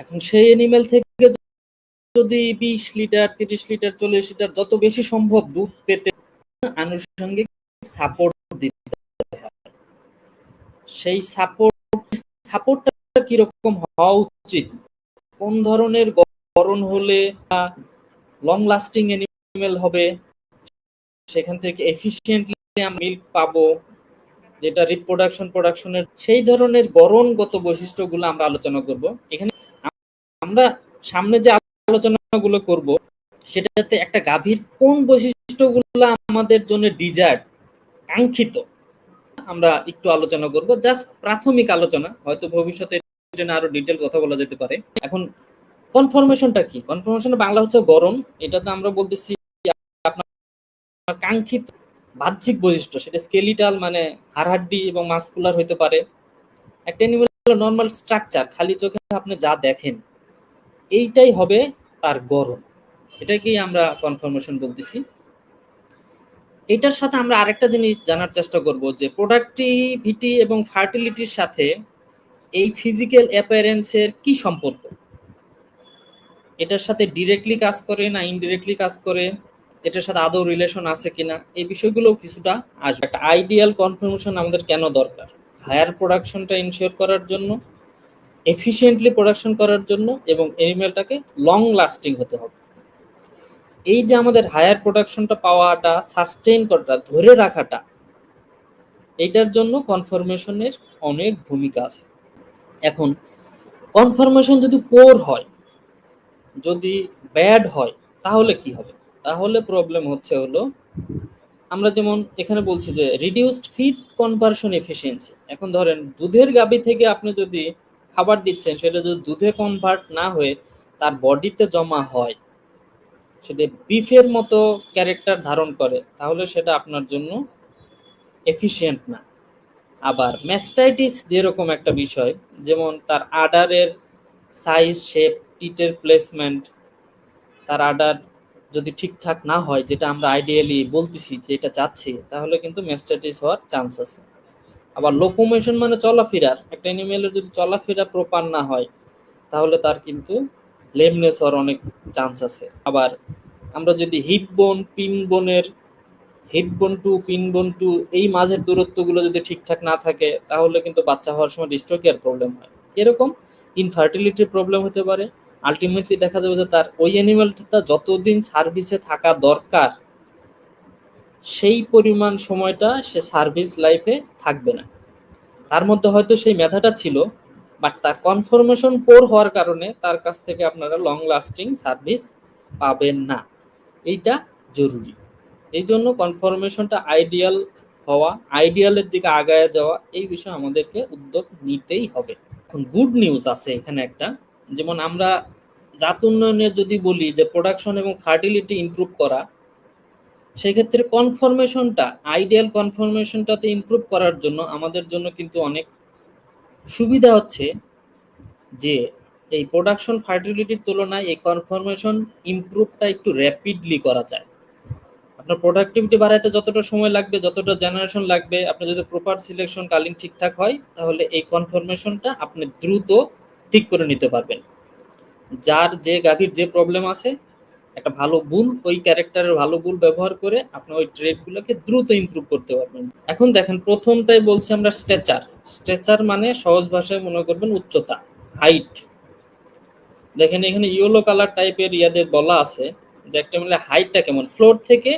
এখন সেই এনিমেল থেকে যদি বিশ লিটার, তিরিশ লিটার, চল্লিশ লিটার যত বেশি সম্ভব দুধ পেতে আনুষঙ্গিক সাপোর্ট দিতে সেই সাপোর্ট সাপোর্টটা কীরকম হওয়া উচিত? কোন ধরনের গরম হলে লং লাস্টিং এনিমেল হবে? সেখান থেকে এফিসিয়েন্টলি মিল্ক পাবো, যেটা রিপ্রোডাকশন প্রোডাকশনের সেই ধরনের গড়নগত বৈশিষ্ট্যগুলো আমরা আলোচনা করব। এখানে আমরা সামনে যে আলোচনাগুলো করব সেটাতে একটা গাভীর কোন বৈশিষ্ট্যগুলো আমাদের জন্য ডিজার্ট কাঙ্ক্ষিত? আমরা একটু আলোচনা করব জাস্ট প্রাথমিক আলোচনা, হয়তো ভবিষ্যতে এটা আরও ডিটেল কথা বলা যেতে পারে। এখন কনফরমেশনটা কি? কনফরমেশন বাংলা হচ্ছে গরম, এটাতে আমরা বলতেছি আপনার কাঙ্ক্ষিত বাহ্যিক বৈশিষ্ট্য, সেটা স্কেলিটাল মানে হাড়হাড্ডি এবং মাসকুলার হতে পারে। একটা নর্মাল স্ট্রাকচার খালি চোখে আপনি যা দেখেন এইটাই হবে তার গরম এটাকেই আমরা কনফার্মেশন বলতেছি। এটার সাথে আমরা আরেকটা জিনিস জানার চেষ্টা করব যে প্রোডাক্টিভিটি এবং ফার্টিলিটির সাথে এই ফিজিক্যাল অ্যাপিয়ারেন্সের কি সম্পর্ক? এটার সাথে ডিরেক্টলি কাজ করে না ইনডিরেক্টলি কাজ করে? এটার সাথে আদৌ রিলেশন আছে কিনা? এই বিষয়গুলো কিছুটা আসবে। একটা আইডিয়াল কনফার্মেশন আমাদের কেন দরকার? হায়ার প্রোডাকশনটা ইনশিওর করার জন্য এফিসিয়েন্টলি প্রোডাকশন করার জন্য এবং এনিমেলটাকে লং লাস্টিং হতে হবে। এই যে আমাদের হায়ার প্রোডাকশনটা পাওয়াটা সাস্টেইন করাটা, ধরে রাখাটা এইটার জন্য কনফার্মেশনের অনেক ভূমিকা আছে। এখন কনফার্মেশন যদি পোর হয়, যদি ব্যাড হয়, তাহলে কি হবে? তাহলে প্রবলেম হচ্ছে হলো, আমরা যেমন এখানে বলছি যে রিডিউসড ফিড কনভার্সন এফিসিয়েন্সি এখন ধরেন, দুধের গাবি থেকে আপনি যদি খাবার দিচ্ছেন, সেটা যদি দুধে কনভার্ট না হয়ে তার বডিতে জমা হয় সেটা বিফের মতো ক্যারেক্টার ধারণ করে, তাহলে সেটা আপনার জন্য এফিসিয়েন্ট না। আবার ম্যাস্টাইটিস যেরকম একটা বিষয়, যেমন তার আডারের সাইজ শেপ টিটের প্লেসমেন্ট তার আডার যদি ঠিকঠাক না হয়, যেটা আমরা আইডিয়ালি বলতেছি, যেটা চাচ্ছি তাহলে কিন্তু ম্যাস্টাইটিস হওয়ার চান্স আছে। আবার লোকোমোশন মানে চলাফেরার, একটা অ্যানিমেলের যদি চলাফেরা প্রপার না হয়, তাহলে তার কিন্তু লেমনেস হওয়ার অনেক চান্স আছে। আবার আমরা যদি হিপ বোন পিন বোনের হিপ বোন টু পিন বোন টু এই মাঝের দূরত্বগুলো যদি ঠিকঠাক না থাকে, তাহলে কিন্তু বাচ্চা হওয়ার সময় ডিস্ট্রোকিয়ার প্রবলেম হয়। এরকম ইনফার্টিলিটির প্রবলেম হতে পারে। আলটিমেটলি দেখা যাবে যে তার ওই অ্যানিমেলটা যতদিন সার্ভিসে থাকা দরকার সেই পরিমাণ সময়টা সে সার্ভিস লাইফে থাকবে না। তার মধ্যে হয়তো সেই মেধাটা ছিল বাট তার কনফার্মেশন পোর হওয়ার কারণে তার কাছ থেকে আপনারা লং লাস্টিং সার্ভিস পাবেন না। এইটা জরুরি। এই জন্য কনফার্মেশনটা আইডিয়াল হওয়া আইডিয়ালের দিকে আগায় যাওয়া, এই বিষয়ে আমাদেরকে উদ্যোগ নিতেই হবে। এখন গুড নিউজ আছে এখানে একটা। যেমন আমরা জাত উন্নয়নের যদি বলি যে প্রোডাকশন এবং ফার্টিলিটি ইমপ্রুভ করা সেক্ষেত্রে কনফরমেশনটা আইডিয়াল কনফরমেশনটাতে ইমপ্রুভ করার জন্য আমাদের জন্য কিন্তু অনেক সুবিধা হচ্ছে যে এই প্রোডাকশন ফার্টিলিটির তুলনায় এই কনফরমেশন ইমপ্রুভটা একটু র্যাপিডলি করা যায়। আপনার প্রোডাক্টিভিটি বাড়াইতে যতটা সময় লাগবে, যতটা জেনারেশন লাগবে, আপনি যদি প্রপার সিলেকশন কালিং ঠিকঠাক হয়, তাহলে এই কনফরমেশনটা আপনি দ্রুত ঠিক করে নিতে পারবেন। যার যে গাভীর যে প্রবলেম আছে একটা ভালো বুল ওই ক্যারেক্টারের ভালো বুল ব্যবহার করে আপনি ওই ট্রেডগুলোকে দ্রুত ইমপ্রুভ করতে পারবেন। এখন দেখেন, প্রথমটাই বলছি আমরা স্ট্রেচার স্ট্রেচার মানে সহজ ভাষায় মনে করবেন উচ্চতা হাইট দেখেন এখানে ইয়েলো কালার টাইপের ইয়াদের বলা আছে, যে একটা মিলে হাইটটা কেমন? ফ্লোর থেকে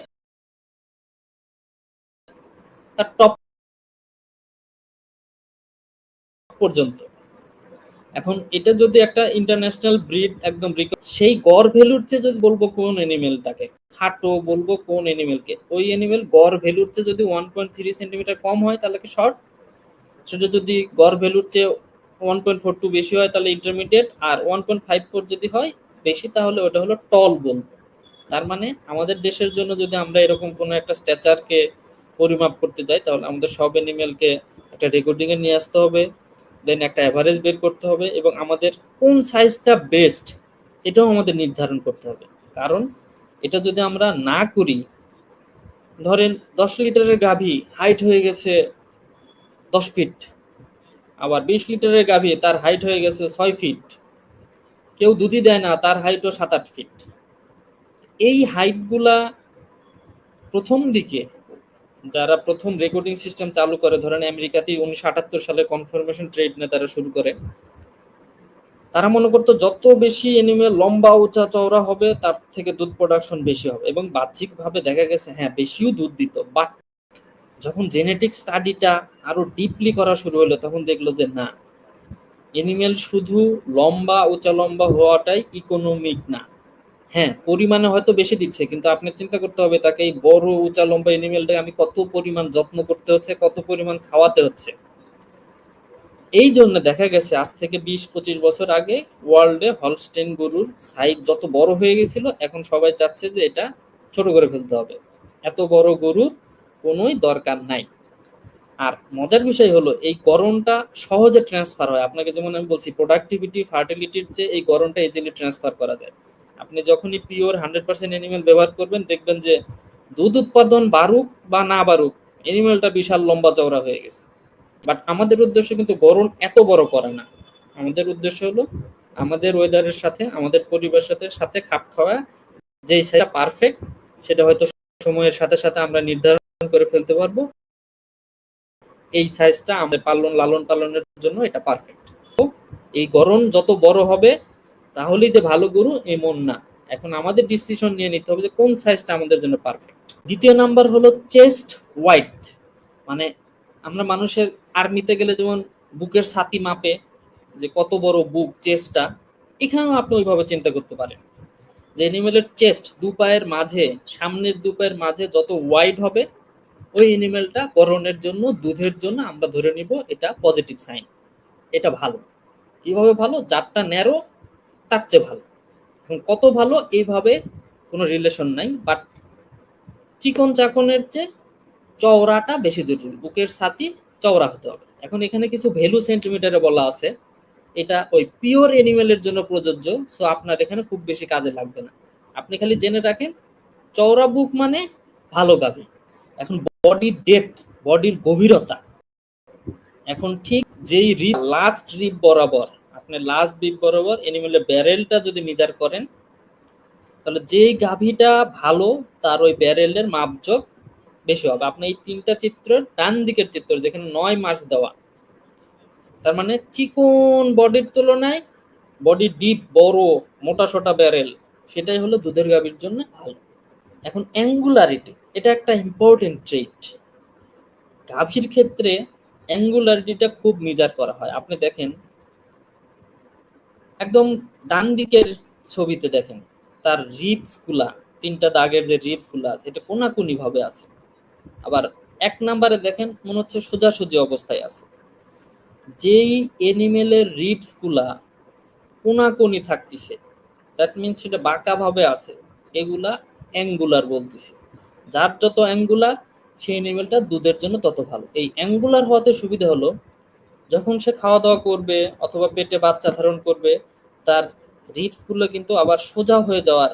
তার টপ পর্যন্ত। এখন এটা যদি একটা ইন্টারন্যাশনাল ব্রিড একদম সেই গড় ভ্যালুর চেয়ে যদি বলব কোন এনিমেলটাকে খাটো বলব কোন এনিমেলকে ওই এনিমেল গড় ভ্যালুর চেয়ে যদি ওয়ান পয়েন্ট থ্রি সেন্টিমিটার কম হয়, তাহলে কি শর্ট সেটা যদি গড় ভ্যালুর চেয়ে ওয়ান পয়েন্ট ফোর টু বেশি হয়, তাহলে ইন্টারমিডিয়েট আর ওয়ান পয়েন্ট ফাইভ ফোর যদি হয় বেশি, তাহলে ওটা হলো টল বলব। তার মানে আমাদের দেশের জন্য যদি আমরা এরকম কোনো একটা স্ট্যাচারকে পরিমাপ করতে যাই, তাহলে আমাদের সব এনিমেলকে একটা রেকর্ডিং এ নিয়ে আসতে হবে। দেন একটা অ্যাভারেজ বের করতে হবে এবং আমাদের কোন সাইজটা বেস্ট এটাও আমাদের নির্ধারণ করতে হবে। কারণ এটা যদি আমরা না করি, ধরেন দশ লিটারের গাভী হাইট হয়ে গেছে দশ ফিট আবার বিশ লিটারের গাভী তার হাইট হয়ে গেছে ছয় ফিট কেউ দুধই দেয় না, তার হাইটও সাত আট ফিট এই হাইটগুলা প্রথম দিকে যারা প্রথম রেকর্ডিং সিস্টেম চালু করে, ধরেন আমেরিকাতেই উনিশশো আটাত্তর সালে কনফার্মেশন ট্রেড নিয়ে তারা শুরু করে, তারা মনে করতো যত বেশি এনিমেল লম্বা, উঁচা চওড়া হবে, তার থেকে দুধ প্রোডাকশন বেশি হবে। এবং বাহ্যিকভাবে দেখা গেছে হ্যাঁ বেশিও দুধ দিত। বাট যখন জেনেটিক স্টাডিটা আরও ডিপলি করা শুরু হলো, তখন দেখল যে না এনিমেল শুধু লম্বা, উঁচা, লম্বা হওয়াটাই ইকোনমিক না। হ্যাঁ পরিমাণে হয়তো বেশি দিচ্ছে, কিন্তু আপনি চিন্তা করতে হবে তাকে এই বড়, উঁচা, লম্বা এনিমেলটাকে আমি কত পরিমাণ যত্ন করতে হচ্ছে, কত পরিমাণ খাওয়াতে হচ্ছে। এই জন্য দেখা গেছে আজ থেকে বিশ, পঁচিশ বছর আগে ওয়ার্ল্ডে হলস্টেন গরুর সাইজ যত বড় হয়ে গেছিল, এখন সবাই চাচ্ছে যে এটা ছোট করে ফেলতে হবে। এত বড় গরুর কোনোই দরকার নাই। আর মজার বিষয় হলো, এই গরমটা সহজে ট্রান্সফার হয়। আপনাকে যেমন আমি বলছি প্রোডাক্টিভিটি ফার্টিলিটির যে এই গরমটা ইজিলি ট্রান্সফার করা যায়। আপনি যখনই পিওর হান্ড্রেড পার্সেন্ট এনিমেল ব্যবহার করবেন, দেখবেন যে দুধ উৎপাদন বাড়ুক বা না বাড়ুক এনিমেলটা বিশাল লম্বা চওড়া হয়ে গেছে। বাট আমাদের উদ্দেশ্য কিন্তু গরম এত বড় করে না। আমাদের উদ্দেশ্য হলো আমাদের ওয়েদারের সাথে, আমাদের পরিবেশের সাথে সাথে খাপ খাওয়া যে সেটা পারফেক্ট সেটা হয়তো সময়ের সাথে সাথে আমরা নির্ধারণ করে ফেলতে পারব। এই সাইজটা আমাদের পালন লালন পালনের জন্য এটা পারফেক্ট এই গরম যত বড় হবে তাহলেই যে ভালো গরু এমন না। এখন আমাদের ডিসিশন নিয়ে নিতে হবে যে কোন সাইজটা আমাদের জন্য পারফেক্ট দ্বিতীয় নাম্বার হলো চেস্ট ওয়াইড মানে আমরা মানুষের আর্মিতে গেলে যেমন বুকের ছাতি মাপে যে কত বড় বুক চেস্টটা এখানেও আপনি ওইভাবে চিন্তা করতে পারেন। যে এনিমেলের চেস্ট দু পায়ের মাঝে, সামনের দু পায়ের মাঝে যত ওয়াইড হবে, ওই এনিমেলটা গরনের জন্য, দুধের জন্য আমরা ধরে নিব এটা পজিটিভ সাইন এটা ভালো। কীভাবে ভালো? যারটা ন্যারো তার চেয়ে ভালো। এখন কত ভালো এইভাবে কোনো রিলেশন নাই বাট চিকন চাকনের চেয়ে চওড়াটা বেশি জরুরি। বুকের ছাতি চওড়া হতে হবে। এখন এখানে কিছু ভ্যালু সেন্টিমিটারে বলা আছে। এটা ওই পিওর এনিমেলের জন্য প্রযোজ্য সো আপনার এখানে খুব বেশি কাজে লাগবে না। আপনি খালি জেনে রাখেন, চওড়া বুক মানে ভালো গাভী। এখন বডির ডেপথ বডির গভীরতা। এখন ঠিক যেই রিপ লাস্ট রিপ বরাবর আপনি লাস্ট রিপ বরাবর এনিমেলের ব্যারেলটা যদি মেজার করেন, তাহলে যেই গাভীটা ভালো, তার ওই ব্যারেলের মাপযোগ বেশি হবে। আপনি এই তিনটা চিত্র ডান দিকের চিত্র, যেখানে নয় মার্চ দেওয়া, তার মানে চিকন বডির তুলনায় বডি ডিপ বড়, মোটা, সোটা ব্যারেল সেটাই হলো দুধের গাভীর জন্য ভালো। এখন অ্যাঙ্গুলারিটি এটা একটা ইম্পর্টেন্ট ট্রেট গাভীর ক্ষেত্রে অ্যাঙ্গুলারিটিটা খুব মেজার করা হয়। আপনি দেখেন একদম ডান দিকের ছবিতে দেখেন, তার রিপসগুলা তিনটা দাগের যে রিপসগুলা আছে, এটা কোনাকুনি ভাবে আছে। আবার এক নাম্বারে দেখেন, মনে হচ্ছে সোজাসুজি অবস্থায় আছে। যেই এনিমেলের রিপসগুলা কোনাকুনি থাকতেছে দ্যাট মিনস সেটা বাঁকা ভাবে আছে, এগুলা অ্যাঙ্গুলার বলতেছে। যার যত অ্যাঙ্গুলার সেই এনিমেলটা দুধের জন্য তত ভালো। এই অ্যাঙ্গুলার হওয়াতে সুবিধা হলো, যখন সে খাওয়া দাওয়া করবে, অথবা পেটে বাচ্চা ধারণ করবে তার রিপসগুলো কিন্তু আবার সোজা হয়ে যাওয়ার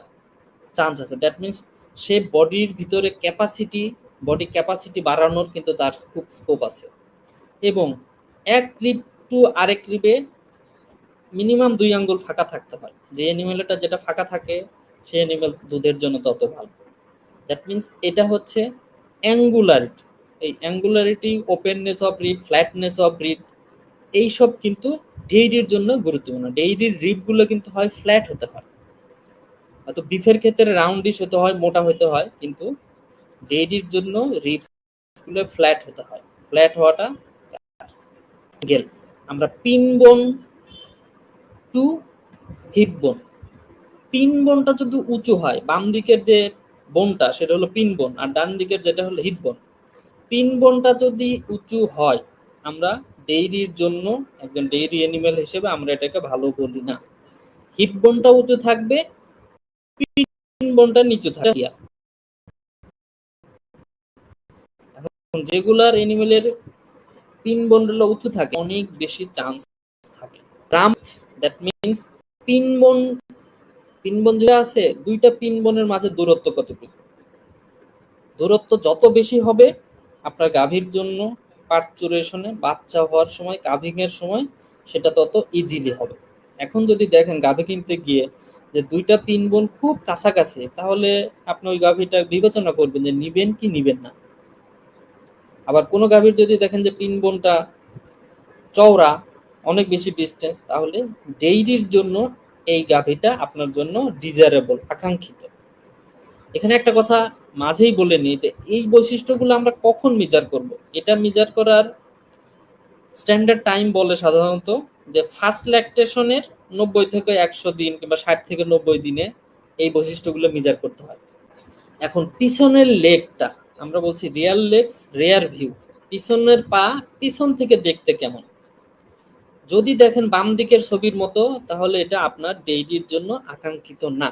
চান্স আছে। দ্যাট মিনস সে বডির ভিতরে ক্যাপাসিটি বডি ক্যাপাসিটি বাড়ানোর কিন্তু তার খুব স্কোপ আছে। এবং এক রিপ টু আরেক রিপে মিনিমাম দুই আঙ্গুল ফাঁকা থাকতে হয়। যে অ্যানিমেলটা যেটা ফাঁকা থাকে সেই অ্যানিমেল দুধের জন্য তত ভালো। দ্যাট মিনস এটা হচ্ছে অ্যাঙ্গুলারিটি এই angularity openness of rib flatness of rib এইসব কিন্তু ডেইরির জন্য গুরুত্বপূর্ণ। ডেইরির রিপগুলো কিন্তু হয় ফ্ল্যাট হতে হয়। হয়তো বিফের ক্ষেত্রে রাউন্ডিশ হতে হয়, মোটা হতে হয়, কিন্তু ডেইরির জন্য রিপসগুলো ফ্ল্যাট হতে হয়। ফ্ল্যাট হওয়াটা গেল। আমরা পিন বোন টু হিপ বোন পিন বোনটা যদি উঁচু হয়, বাম দিকের যে বোনটা সেটা হলো পিন বোন আর ডান দিকের যেটা হলো হিপ বোন পিন বোনটা যদি উঁচু হয়, আমরা ডেইরির জন্য একজন ডেইরি অ্যানিমেল হিসেবে আমরা এটাকে ভালো বলি না। হিপ বোনটা উঁচু থাকবে বোনটা নিচু থাকবে। যেগুলার অ্যানিমেলের পিন বোনগুলো উঁচু থাকে, অনেক বেশি চান্স থাকে। Rump that means pin bone pin bone যেটা আছে, দুইটা পিন বোনের মাঝে দূরত্ব কতটুকু? দূরত্ব যত বেশি হবে, আপনার গাভীর জন্য পার্চুরেশনে বাচ্চা হওয়ার সময় কাভিং এর সময় সেটা তত ইজিলি হবে। এখন যদি দেখেন গাভী কিনতে গিয়ে যে দুইটা পিন বোন খুব কাছাকাছি, তাহলে আপনি ওই গাভীটা বিবেচনা করবেন যে নিবেন কি নিবেন না। আবার কোনো গাভীর যদি দেখেন যে পিন বোনটা চওড়া, অনেক বেশি ডিস্টেন্স তাহলে ডেইরির জন্য এই গাভীটা আপনার জন্য ডিজারেবল আকাঙ্ক্ষিত। এখানে একটা কথা মাঝেই বলে নিই যে এই বৈশিষ্ট্যগুলো আমরা কখন মিজার করব? এটা মিজার করার স্ট্যান্ডার্ড টাইম বলে সাধারণত যে ফার্স্ট ল্যাকটেশনের নব্বই থেকে একশো দিন কিংবা ষাট থেকে নব্বই দিনে এই বৈশিষ্ট্যগুলো মিজার করতে হয়। এখন পিছনের লেগটা, আমরা বলছি রিয়াল লেগস রেয়ার ভিউ পিছনের পা পিছন থেকে দেখতে কেমন? যদি দেখেন বাম দিকের ছবির মতো, তাহলে এটা আপনার ডেইরির জন্য আকাঙ্ক্ষিত না।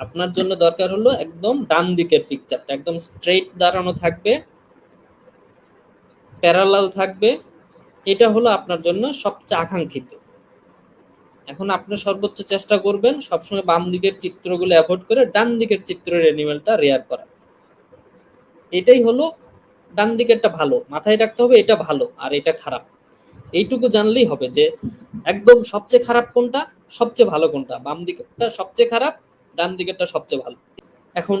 আপনার জন্য দরকার হলো একদম ডান দিকের পিকচারটা একদম স্ট্রেইট দাঁড়ানো থাকবে প্যারালাল থাকবে। এটা হলো আপনার জন্য সবচেয়ে আকাঙ্ক্ষিত। এখন আপনি সর্বোচ্চ চেষ্টা করবেন সবসময় বাম দিকের চিত্রগুলো অ্যাভয়েড করে ডান দিকের চিত্রের অ্যানিমেলটা রেয়ার করা। এটাই হলো ডান দিকেরটা ভালো, মাথায় রাখতে হবে এটা ভালো আর এটা খারাপ। এইটুকু জানলেই হবে যে একদম সবচেয়ে খারাপ কোনটা, সবচেয়ে ভালো কোনটা, বাম দিকেরটা সবচেয়ে খারাপ ডান দিকেরটা সবচেয়ে ভালো। এখন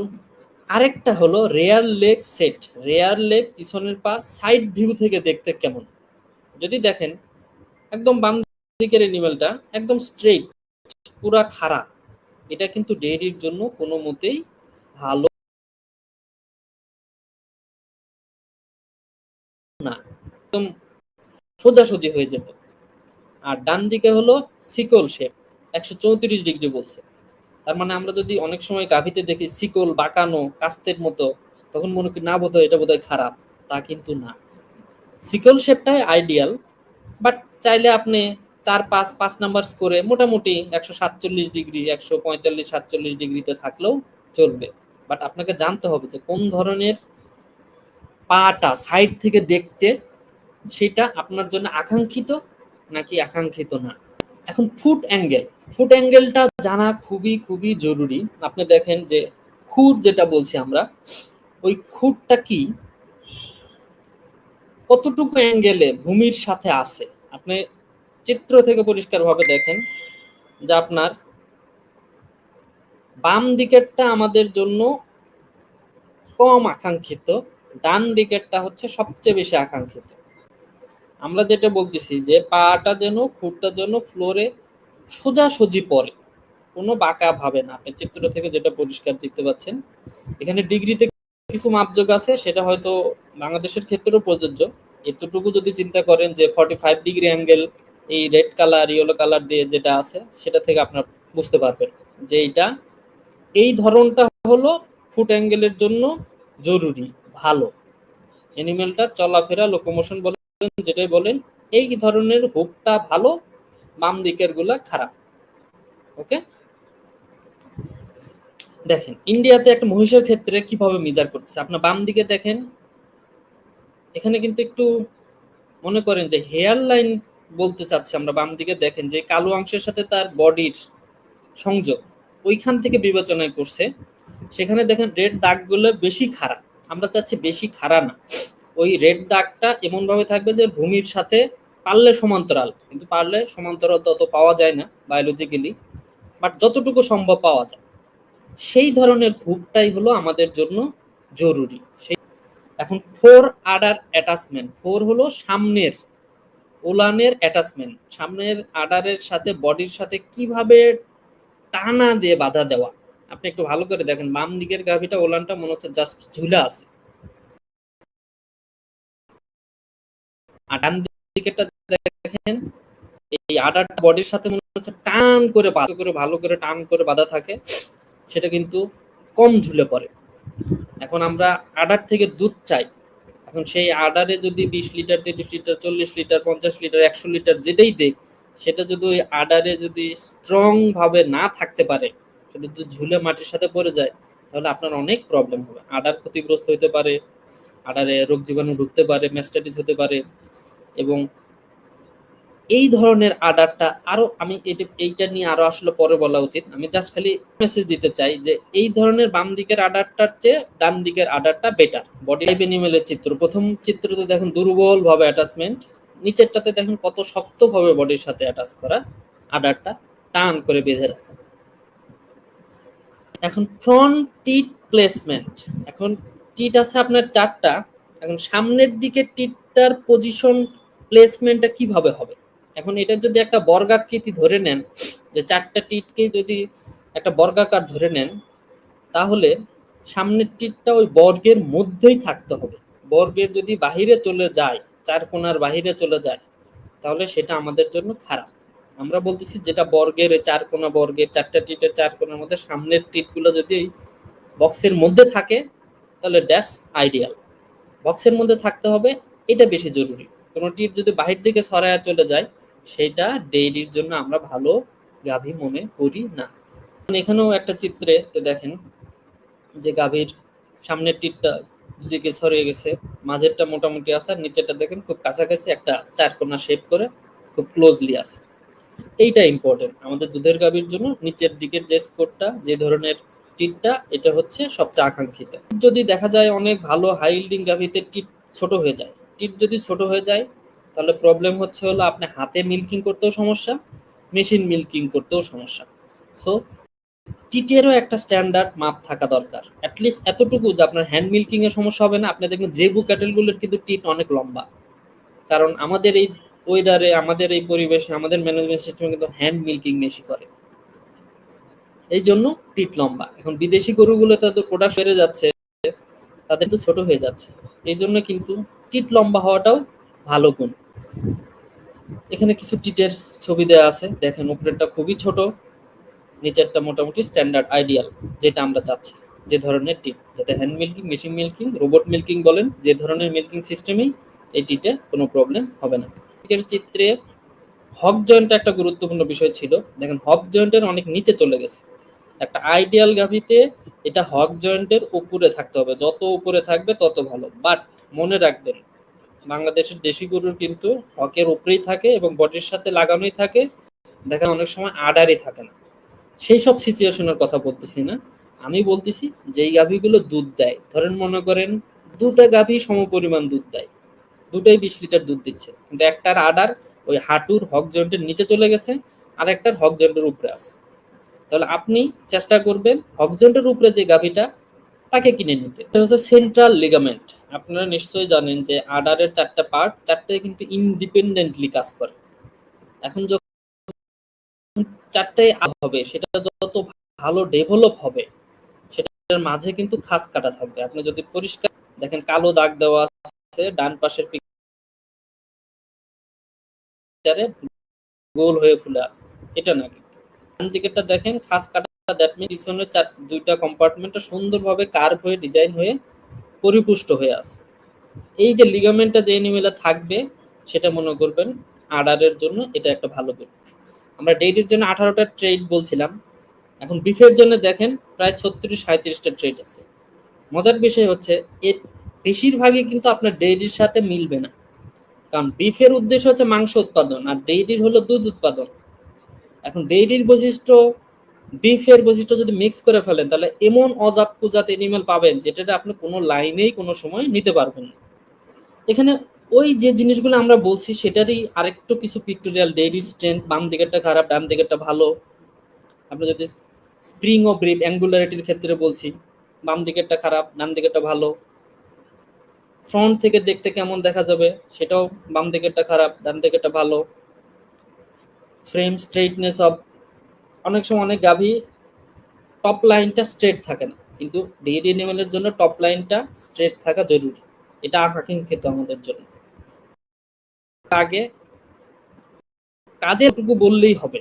আরেকটা হলো rear leg set rear leg পিছনের পা সাইড ভিউ থেকে দেখতে কেমন? যদি দেখেন, একদম বাম দিকের এনিমেলটা একদম স্ট্রেট পুরা খাড়া। এটা কিন্তু ডেইরির জন্য কোনো মতেই ভালো না। একদম সোজাসুজি হয়ে যেত। আর ডান দিকে হলো সিকল শেপ একশো চৌত্রিশ ডিগ্রি বলছে। তার মানে আমরা যদি অনেক সময় গাভীতে দেখি সিকল বাঁকানো, কাস্তের মতো, তখন মনে করি না, বোধহয় এটা বোধহয় খারাপ। তা কিন্তু না। সিকল শেপটাই আইডিয়াল বাট চাইলে আপনি চার, পাঁচ পাঁচ নাম্বার স্কোরে মোটামুটি একশো সাতচল্লিশ ডিগ্রি, একশো পঁয়তাল্লিশ, সাতচল্লিশ ডিগ্রিতে থাকলেও চলবে। বাট আপনাকে জানতে হবে যে কোন ধরনের পাটা সাইড থেকে দেখতে সেটা আপনার জন্য আকাঙ্ক্ষিত নাকি আকাঙ্ক্ষিত না? এখন ফুট অ্যাঙ্গেল ফুট অ্যাঙ্গেলটা জানা খুবই খুবই জরুরি। আপনি দেখেন যে খুর যেটা বলছি আমরা, ওই খুঁটটা কি? কতটুকু অ্যাঙ্গেলে ভূমির সাথে আছে? আপনি চিত্র থেকে পরিষ্কারভাবে দেখেন যে আপনার বাম দিকেরটা আমাদের জন্য কম আকাঙ্ক্ষিত, ডান দিকেরটা হচ্ছে সবচেয়ে বেশি আকাঙ্ক্ষিত। আমরা যেটা বলতেছি যে পাটা যেন খুঁটটা যেন ফ্লোরে সোজাসুজি পড়ে। কোনো বাঁকা ভাবে না। আপনি চিত্র থেকে যেটা পরিষ্কার দেখতে পাচ্ছেন, এখানে ডিগ্রিতে কিছু মাপযোগ আছে, সেটা হয়তো বাংলাদেশের ক্ষেত্রেও প্রযোজ্য। এতটুকু যদি চিন্তা করেন যে ফর্টি ফাইভ ডিগ্রি অ্যাঙ্গেল এই রেড কালার ইয়েলো কালার দিয়ে যেটা আছে, সেটা থেকে আপনার বুঝতে পারবেন যে এটা, এই ধরনটা হলো ফুট অ্যাঙ্গেলের জন্য জরুরি, ভালো। অ্যানিমেলটার চলাফেরা লোকোমোশন বলেন যেটাই বলেন, এই ধরনের হুকটা ভালো, বাম দিকেরগুলা খারাপ। ওকে? দেখেন, ইন্ডিয়াতে একটা মহিষের ক্ষেত্রে কীভাবে মিজার করতেছে? আপনার বাম দিকে দেখেন, এখানে কিন্তু একটু মনে করেন যে হেয়ার লাইন বলতে চাচ্ছি আমরা, বাম দিকে দেখেন যে কালো অংশের সাথে তার বডির সংযোগ ওইখান থেকে বিবেচনায় করছে। সেখানে দেখেন রেড দাগগুলো বেশি খারাপ আমরা চাচ্ছি বেশি খাড়া না। ওই রেড দাগটা এমন ভাবে থাকবে যে ভূমির সাথে পারলে সমান্তরাল, কিন্তু পারলে সমান্তরাল তত পাওয়া যায় না বায়োলজিক্যালি বাট যতটুকু সম্ভব পাওয়া যায়। সেই ধরনের খুবটাই হলো আমাদের জন্য জরুরি। সেই এখন ফোর আডার অ্যাটাচমেন্ট ফোর হলো সামনের, ওলানের অ্যাটাচমেন্ট সামনের আডারের সাথে বডির সাথে কীভাবে টানা দিয়ে বাধা দেওয়া? আপনি একটু ভালো করে দেখেন, বাম দিকের গাভিটা ওলানটা মনে হচ্ছে জাস্ট ঝুলা আছে। ডান দিকেরটা দেখেন, এই আডারটা বডির সাথে মনে হচ্ছে টান করে বাধা করে, ভালো করে টান করে বাধা থাকে, সেটা কিন্তু কম ঝুলে পড়ে। এখন আমরা আডার থেকে দুধ চাই। এখন সেই আডারে যদি বিশ লিটার, তিরিশ লিটার, চল্লিশ লিটার, পঞ্চাশ লিটার, একশো লিটার যেটাই দেখ সেটা যদি ওই আডারে যদি স্ট্রং ভাবে না থাকতে পারে, সেটা যদি ঝুলে মাটির সাথে পড়ে যায়, তাহলে আপনার অনেক প্রবলেম হবে। আডার ক্ষতিগ্রস্ত হতে পারে আডারে রোগ জীবাণু ঢুকতে পারে ম্যাস্টাইটিস হতে পারে এবং এই ধরনের আডারটা আরও আমি এইটা নিয়ে আরও আসলে পরে বলা উচিত। আমি জাস্ট খালি মেসেজ দিতে চাই যে এই ধরনের বাম দিকের আডারটার চেয়ে ডান দিকের আডারটা বেটার বডি লাইফ এনিমেলের চিত্র। প্রথম চিত্রতে দেখেন দুর্বল ভাবে অ্যাটাচমেন্ট নিচেরটাতে দেখেন কত শক্ত ভাবে বডির সাথে অ্যাটাচ করা আডারটা টান করে বেঁধে রাখা। এখন ফ্রন্ট টিট প্লেসমেন্ট এখন টিট আছে আপনার চারটা। এখন সামনের দিকে টিটটার পজিশন প্লেসমেন্টটা কীভাবে হবে? এখন এটা যদি একটা বর্গাকৃতি ধরে নেন, যে চারটা টিটকে যদি একটা বর্গাকার ধরে নেন, তাহলে সামনের টিটটা ওই বর্গের মধ্যেই থাকতে হবে। বর্গের যদি বাহিরে চলে যায়, চার কোণার বাহিরে চলে যায়, তাহলে সেটা আমাদের জন্য খারাপ। আমরা বলতেছি যেটা বর্গের চার কোণা বর্গের, চারটা টিটের চার কোণার মধ্যে সামনের টিটগুলো যদি বক্সের মধ্যে থাকে, তাহলে দ্যাটস আইডিয়াল বক্সের মধ্যে থাকতে হবে, এটা বেশি জরুরি। কোনো টিট যদি বাহির দিকে ছড়ায় চলে যায়, সেটা ডেইরির জন্য আমরা ভালো গাভী মনে করি না। এখানেও একটা চিত্রে দেখেন, যে গাভীর সামনের টিটটা দিকে ছড়িয়ে গেছে, মাঝেরটা মোটামুটি আছে, আর নিচেরটা দেখেন খুব কাছাকাছি একটা চার কোনা শেপ করে খুব ক্লোজলি আছে। এইটা ইম্পর্টেন্ট আমাদের দুধের গাভীর জন্য নিচের দিকের যে স্কোরটা যে ধরনের টিটটা এটা হচ্ছে সবচেয়ে আকাঙ্ক্ষিত। যদি দেখা যায় অনেক ভালো হাই ইল্ডিং গাভীতে টিট ছোট হয়ে যায় টিট যদি ছোট হয়ে যায়, তাহলে প্রবলেম হচ্ছে হলো আপনি হাতে মিল্কিং করতেও সমস্যা মেশিন মিল্কিং করতেও সমস্যা। সো টিটেরও একটা স্ট্যান্ডার্ড মাপ থাকা দরকার। অ্যাটলিস্ট এতটুকু যে আপনার হ্যান্ড মিল্কিং এর সমস্যা হবে না। আপনি দেখবেন জেবু ক্যাটেলগুলোর কিন্তু টিট অনেক লম্বা। কারণ আমাদের এই ওয়েদারে আমাদের এই পরিবেশে, আমাদের ম্যানেজমেন্ট সিস্টেমে কিন্তু হ্যান্ড মিল্কিং বেশি করে। এই জন্য টিট লম্বা। এখন বিদেশি গরুগুলো তাদের প্রোডাক্ট বেড়ে যাচ্ছে, তাদের তো ছোট হয়ে যাচ্ছে। এই জন্য কিন্তু টিট লম্বা হওয়াটাও ভালো গুণ। এখানে কিছু টিটের ছবি দেওয়া আছে। দেখেন, উপরেরটা খুবই ছোট, নিচেরটা মোটামুটি স্ট্যান্ডার্ড আইডিয়াল যেটা আমরা চাচ্ছি, যে ধরনের টিট। যাতে hand milking machine milking robot milking বলেন, যে ধরনের মিল্কিং সিস্টেমেই এই টিটে কোনো প্রবলেম হবে না। এর চিত্রে হক জয়েন্ট একটা গুরুত্বপূর্ণ বিষয় ছিল। দেখেন হক জয়েন্টের অনেক নিচে চলে গেছে। একটা আইডিয়াল গাভিতে এটা হক জয়েন্টের উপরে থাকতে হবে। যত উপরে থাকবে তত ভালো। বাট মনে রাখবেন, বাংলাদেশের দেশি গরুর কিন্তু হকের উপরেই থাকে এবং বডির সাথে লাগানোই থাকে। দেখা অনেক সময় আডারই থাকে না। সেই সব সিচুয়েশনের কথা বলতেছি না। আমি বলতেছি যেই গাভীগুলো দুধ দেয়, ধরেন মনে করেন দুটা গাভী সমপরিমাণ দুধ দেয়। দুটাই বিশ লিটার দুধ দিচ্ছে। কিন্তু একটার আডার ওই হাঁটুর হক জয়েন্টের নিচে চলে গেছে আর একটার হক জয়েন্টের উপরে আছে। তাহলে আপনি চেষ্টা করবেন হক জয়েন্টের উপরে যে গাভীটা, তাকে কিনে নিতে। এটা হচ্ছে সেন্ট্রাল লিগামেন্ট আপনারা নিশ্চয়ই জানেন যে আডারের চারটা পার্ট চারটাই কিন্তু ইন্ডিপেন্ডেন্টলি কাজ করে। এখন যখন চারটাই হবে, সেটা যত ভালো ডেভেলপ হবে, সেটার মাঝে কিন্তু খাস কাটা থাকবে। আপনি যদি পরিষ্কার দেখেন, কালো দাগ দেওয়া আছে, ডান পাশের পিকচারে গোল হয়ে ফুলে আছে। এটা না কিন্তু। ডান দিকেরটা দেখেন, খাস কাটা দ্যাট মিন পিছনের চার, দুইটা কম্পার্টমেন্টটা সুন্দরভাবে কার্ভ হয়ে ডিজাইন হয়ে পরিপুষ্ট হয়ে আছে। এই যে লিগামেন্টটা যে এনিমেলে থাকবে, সেটা মনে করবেন আডারের জন্য এটা একটা ভালো গুণ। আমরা ডেইরির জন্য আঠারোটা ট্রেড বলছিলাম। এখন বিফের জন্য দেখেন প্রায় ছত্রিশ সাঁত্রিশটা ট্রেড আছে। মজার বিষয় হচ্ছে, এর বেশিরভাগই কিন্তু আপনার ডেইরির সাথে মিলবে না। কারণ বিফের উদ্দেশ্য হচ্ছে মাংস উৎপাদন, আর ডেইরির হলো দুধ উৎপাদন। এখন ডেইরির বৈশিষ্ট্য বিফের বৈশিষ্ট্য যদি মিক্স করে ফেলেন, তাহলে এমন অজাত কুজাত এনিমেল পাবেন যেটা আপনি কোনো লাইনেই কোনো সময় নিতে পারবেন না। এখানে ওই যে জিনিসগুলো আমরা বলছি, সেটারই আরেকটু কিছু পিক্টোরিয়াল ডেইরি স্ট্রেংথ বাম দিকেরটা খারাপ, ডান দিকেরটা ভালো। আপনি যদি স্প্রিং ও ব্রিপ অ্যাঙ্গুলারিটির ক্ষেত্রে বলছি, বাম দিকেরটা খারাপ, ডান দিকেরটা ভালো। ফ্রন্ট থেকে দেখতে কেমন দেখা যাবে, সেটাও বাম দিকেরটা খারাপ, ডান দিকেরটা ভালো। ফ্রেম স্ট্রেটনেস অফ অনেক সময় অনেক গাভী টপ লাইনটা স্ট্রেট থাকে না। কিন্তু ডেইরি এনিমেলের জন্য টপ লাইনটা স্ট্রেট থাকা জরুরি। এটা আকাঙ্ক্ষিত আমাদের জন্য। আগে কাজেরটুকু বললেই হবে।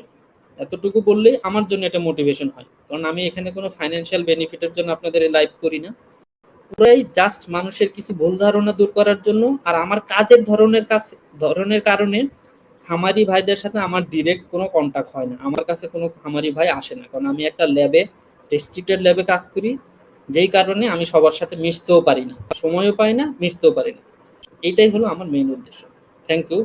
এতটুকু বললেই আমার জন্য এটা মোটিভেশন হয়। কারণ আমি এখানে কোনো ফাইন্যান্সিয়াল বেনিফিটের জন্য আপনাদের লাইভ করি না। পুরাই জাস্ট মানুষের কিছু ভুল ধারণা দূর করার জন্য আর আমার কাজের ধরনের কাজ ধরনের কারণে খামারি ভাইদের সাথে আমার ডিরেক্ট কোনো কন্ট্যাক্ট হয় না। আমার কাছে কোনো খামারি ভাই আসে না। কারণ আমি একটা ল্যাবে রেস্ট্রিক্টেড ল্যাবে কাজ করি। যেই কারণে আমি সবার সাথে মিশতেও পারি না। সময়ও পাই না, মিশতেও পারি না। এইটাই হলো আমার মেইন উদ্দেশ্য। Thank you